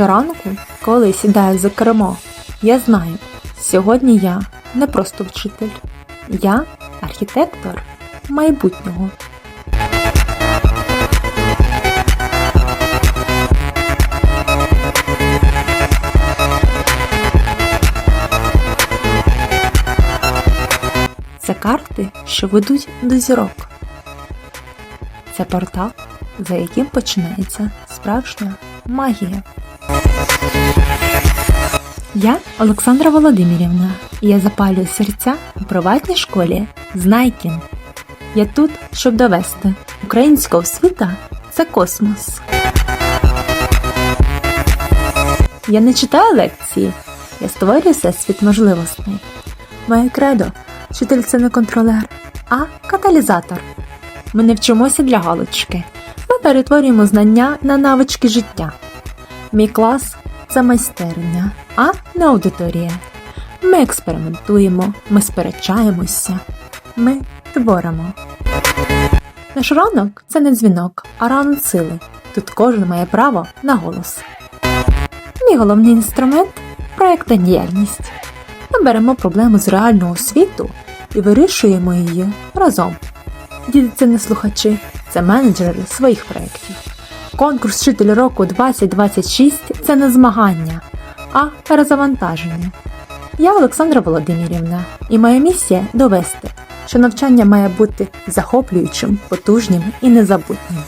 Щоранку, коли сідаю за кермо, я знаю, сьогодні я не просто вчитель, я архітектор майбутнього. Це карти, що ведуть до зірок. Це портал, за яким починається справжня магія. Я Олександра Володимирівна, і я запалюю серця у приватній школі Знайкін. Я тут, щоб довести українська освіта це космос. Я не читаю лекції, я створюю всесвіт можливостей. Моє кредо вчитель це не контролер, а каталізатор. Ми не вчимося для галочки. Ми перетворюємо знання на навички життя. Мій клас це майстерня, а не аудиторія. Ми експериментуємо, ми сперечаємося, ми творимо. Наш ранок це не дзвінок, а ранок сили. Тут кожен має право на голос. Мій головний інструмент проєктна діяльність. Ми беремо проблему з реального світу і вирішуємо її разом. Діти це не слухачі, це менеджери своїх проєктів. Конкурс Вчитель року 2026 це не змагання, а перезавантаження. Я Олександра Володимирівна, і моя місія довести, що навчання має бути захоплюючим, потужним і незабутнім.